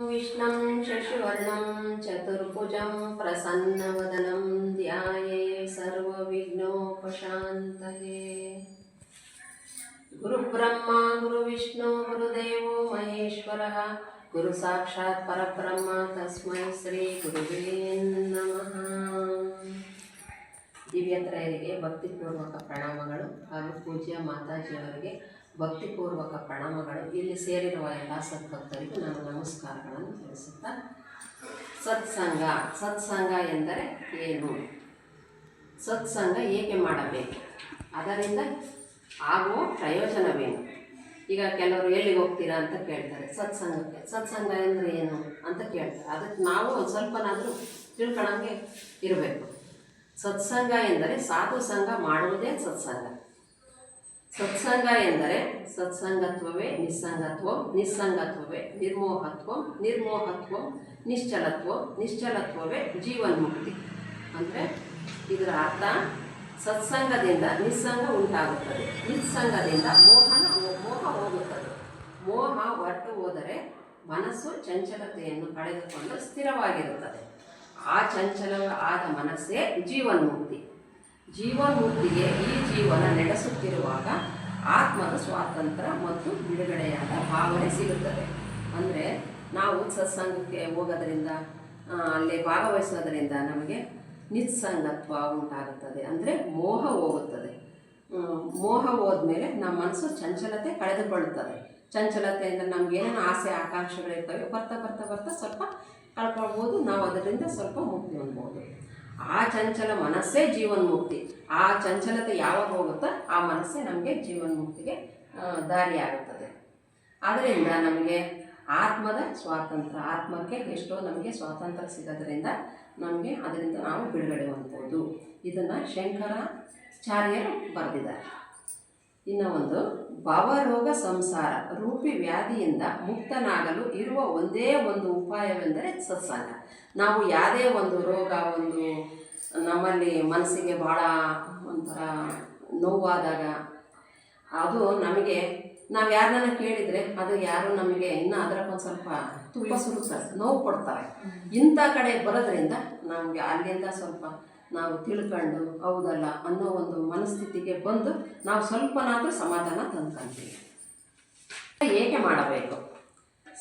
विष्णं शशिवर्णं चतुर्भुजं प्रसन्नवदनं ध्याये सर्वविघ्नोपशान्तये गुरुब्रह्मा गुरुविष्णु गुरुदेवो महेश्वरः गुरुसाक्षात् परब्रह्म तस्मै श्रीगुरुवे ನಮಃ ದಿವ್ಯತ್ರಯರಿಗೆ ಭಕ್ತಿಪೂರ್ವಕ ಪ್ರಣಾಮಗಳು ಹಾಗೂ ಪೂಜ್ಯ ಮಾತಾಜಿಯವರಿಗೆ ಭಕ್ತಿಪೂರ್ವಕ ಪ್ರಣಾಮಗಳು. ಇಲ್ಲಿ ಸೇರಿರುವ ಎಲ್ಲ ಸದ್ಭಕ್ತರಿಗೂ ನಾನು ನಮಸ್ಕಾರಗಳನ್ನು ತಿಳಿಸುತ್ತಾ ಸತ್ಸಂಗ. ಸತ್ಸಂಗ ಎಂದರೆ ಏನು? ಸತ್ಸಂಗ ಏಕೆ ಮಾಡಬೇಕು? ಅದರಿಂದ ಆಗುವ ಪ್ರಯೋಜನವೇನು? ಈಗ ಕೆಲವರು ಎಲ್ಲಿಗೆ ಹೋಗ್ತೀರಾ ಅಂತ ಕೇಳ್ತಾರೆ. ಸತ್ಸಂಗಕ್ಕೆ. ಸತ್ಸಂಗ ಅಂದರೆ ಏನು ಅಂತ ಕೇಳ್ತಾರೆ. ಅದಕ್ಕೆ ನಾವು ಒಂದು ಸ್ವಲ್ಪನಾದರೂ ತಿಳ್ಕೊಳಂಗೆ ಇರಬೇಕು. ಸತ್ಸಂಗ ಎಂದರೆ ಸಾಧು ಸಂಘ ಮಾಡುವುದೇ ಸತ್ಸಂಗ. ಸತ್ಸಂಗ ಎಂದರೆ ಸತ್ಸಂಗತ್ವವೇ, ನಿಸ್ಸಂಗತ್ವ, ನಿಸ್ಸಂಗತ್ವವೇ, ನಿರ್ಮೋಹತ್ವ ನಿರ್ಮೋಹತ್ವ, ನಿಶ್ಚಲತ್ವ, ನಿಶ್ಚಲತ್ವವೇ, ಜೀವನ್ಮುಕ್ತಿ. ಅಂದರೆ ಇದರ ಅರ್ಥ ಸತ್ಸಂಗದಿಂದ ನಿಸ್ಸಂಗ ಉಂಟಾಗುತ್ತದೆ. ನಿಸ್ಸಂಗದಿಂದ ಮೋಹನ ಮೋಹ ಹೋಗುತ್ತದೆ. ಮೋಹ ಹೊರಟು ಹೋದರೆ ಮನಸ್ಸು ಚಂಚಲತೆಯನ್ನು ಕಳೆದುಕೊಂಡು ಸ್ಥಿರವಾಗಿರುತ್ತದೆ. ಆ ಚಂಚಲ ಆದ ಮನಸ್ಸೇ ಜೀವನ್ಮುಕ್ತಿ. ಜೀವನ್ಮುಕ್ತಿಗೆ ಈ ಜೀವನ ನಡೆಸುತ್ತಿರುವಾಗ ಆತ್ಮದ ಸ್ವಾತಂತ್ರ್ಯ ಮತ್ತು ಬಿಡುಗಡೆಯಾದ ಭಾವನೆ ಸಿಗುತ್ತದೆ. ಅಂದರೆ ನಾವು ಸತ್ಸಂಗಕ್ಕೆ ಹೋಗೋದರಿಂದ ಅಲ್ಲಿ ಭಾಗವಹಿಸೋದರಿಂದ ನಮಗೆ ನಿತ್ಸಂಗತ್ವ ಉಂಟಾಗುತ್ತದೆ. ಅಂದರೆ ಮೋಹ ಹೋಗುತ್ತದೆ. ಮೋಹ ಹೋದ್ಮೇಲೆ ನಮ್ಮ ಮನಸ್ಸು ಚಂಚಲತೆ ಕಳೆದುಕೊಳ್ಳುತ್ತದೆ. ಚಂಚಲತೆ ಅಂದರೆ ನಮ್ಗೆ ಏನೇನು ಆಸೆ ಆಕಾಂಕ್ಷೆಗಳಿರ್ತವೆ ಬರ್ತಾ ಬರ್ತಾ ಬರ್ತಾ ಸ್ವಲ್ಪ ಕಳ್ಕೊಳ್ಬೋದು, ನಾವು ಅದರಿಂದ ಸ್ವಲ್ಪ ಮುಕ್ತಿ ಹೊಂದ್ಬೋದು. ಆ ಚಂಚಲ ಮನಸ್ಸೇ ಜೀವನ್ಮುಕ್ತಿ. ಆ ಚಂಚಲತೆ ಯಾವಾಗ ಹೋಗುತ್ತೋ ಆ ಮನಸ್ಸೇ ನಮಗೆ ಜೀವನ್ಮುಕ್ತಿಗೆ ದಾರಿಯಾಗುತ್ತದೆ ಆದ್ದರಿಂದ ನಮಗೆ ಆತ್ಮದ ಸ್ವಾತಂತ್ರ್ಯ, ಆತ್ಮಕ್ಕೆ ಎಷ್ಟೋ ನಮಗೆ ಸ್ವಾತಂತ್ರ್ಯ ಸಿಗೋದ್ರಿಂದ ನಮಗೆ ಅದರಿಂದ ನಾವು ಬಿಡುಗಡೆ ಹೊಂದ್ಬೋದು ಇದನ್ನು ಶಂಕರಾಚಾರ್ಯರು ಬರೆದಿದ್ದಾರೆ. ಇನ್ನು ಒಂದು, ಭವರೋಗ ಸಂಸಾರ, ರೂಪಿ ವ್ಯಾಧಿಯಿಂದ ಮುಕ್ತನಾಗಲು ಇರುವ ಒಂದೇ ಒಂದು ಉಪಾಯವೆಂದರೆ ಸತ್ಸಂಗ. ನಾವು ಯಾವುದೇ ಒಂದು ರೋಗ, ಒಂದು ನಮ್ಮಲ್ಲಿ ಮನಸ್ಸಿಗೆ ಭಾಳ ಒಂಥರ ನೋವಾದಾಗ ಅದು ನಮಗೆ ನಾವು ಯಾರನ್ನ ಕೇಳಿದರೆ ಅದು ಯಾರು ನಮಗೆ ಇನ್ನೂ ಅದಕ್ಕೊಂದು ಸ್ವಲ್ಪ ತುಪ್ಪ ಸರ್ ನೋವು ಕೊಡ್ತಾರೆ. ಇಂಥ ಕಡೆ ಬರೋದ್ರಿಂದ ನಮಗೆ ಅಲ್ಲಿಂದ ಸ್ವಲ್ಪ ನಾವು ತಿಳ್ಕೊಂಡು ಹೌದಲ್ಲ ಅನ್ನೋ ಒಂದು ಮನಸ್ಥಿತಿಗೆ ಬಂದು ನಾವು ಸ್ವಲ್ಪನಾದರೂ ಸಮಾಧಾನ ತಂದ್ಕೊಂತೀವಿ ಏಕೆ ಮಾಡಬೇಕು?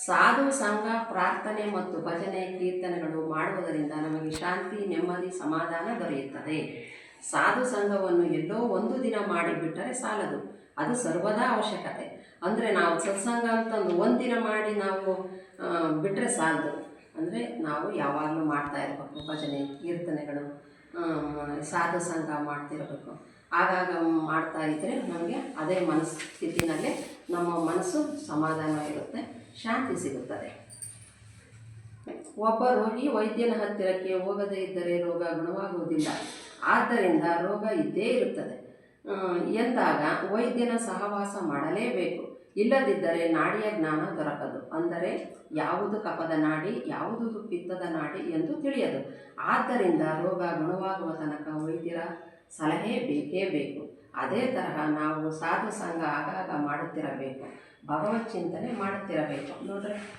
ಸಾಧು ಸಂಘ ಪ್ರಾರ್ಥನೆ ಮತ್ತು ಭಜನೆ ಕೀರ್ತನೆಗಳು ಮಾಡುವುದರಿಂದ ನಮಗೆ ಶಾಂತಿ ನೆಮ್ಮದಿ ಸಮಾಧಾನ ದೊರೆಯುತ್ತದೆ. ಸಾಧು ಸಂಘವನ್ನು ಎಲ್ಲೋ ಒಂದು ದಿನ ಮಾಡಿಬಿಟ್ಟರೆ ಸಾಲದು. ಅದು ಸರ್ವದಾ ಅವಶ್ಯಕತೆ. ಅಂದರೆ ನಾವು ಸತ್ಸಂಗ ಅಂತಂದು ಒಂದಿನ ಮಾಡಿ ನಾವು ಬಿಟ್ಟರೆ ಸಾಲದು. ಅಂದರೆ ನಾವು ಯಾವಾಗಲೂ ಮಾಡ್ತಾ ಇರಬೇಕು, ಭಜನೆ, ಕೀರ್ತನೆಗಳು ಸಾಧು ಸಂಘ ಮಾಡ್ತಿರಬೇಕು. ಆಗಾಗ ಮಾಡ್ತಾ ಇದ್ದರೆ ನಮಗೆ ಅದೇ ಮನಸ್ಥಿತಿನಲ್ಲಿ ನಮ್ಮ ಮನಸ್ಸು ಸಮಾಧಾನ ಇರುತ್ತೆ, ಶಾಂತಿ ಸಿಗುತ್ತದೆ. ಒಬ್ಬ ರೋಗಿ ವೈದ್ಯನ ಹತ್ತಿರಕ್ಕೆ ಹೋಗದೇ ಇದ್ದರೆ ರೋಗ ಗುಣವಾಗುವುದಿಲ್ಲ. ಆದ್ದರಿಂದ ರೋಗ ಇದ್ದೇ ಇರುತ್ತದೆ. ಎಂದಾಗ ವೈದ್ಯನ ಸಹವಾಸ ಮಾಡಲೇಬೇಕು. ಇಲ್ಲದಿದ್ದರೆ ನಾಡಿಯ ಜ್ಞಾನ ದೊರಕದು. ಅಂದರೆ ಯಾವುದು ಕಪದ ನಾಡಿ, ಯಾವುದು ಪಿತ್ತದ ನಾಡಿ ಎಂದು ತಿಳಿಯದು. ಆದ್ದರಿಂದ ರೋಗ ಗುಣವಾಗುವ ತನಕ ವೈದ್ಯರ ಸಲಹೆ ಬೇಕೇ ಬೇಕು. ಅದೇ ತರಹ ನಾವು ಸಾಧು ಸಂಘ ಆಗಾಗ ಮಾಡುತ್ತಿರಬೇಕು. ಭಗವತ್ ಚಿಂತನೆ ಮಾಡುತ್ತಿರಬೇಕು. ನೋಡ್ರಿ.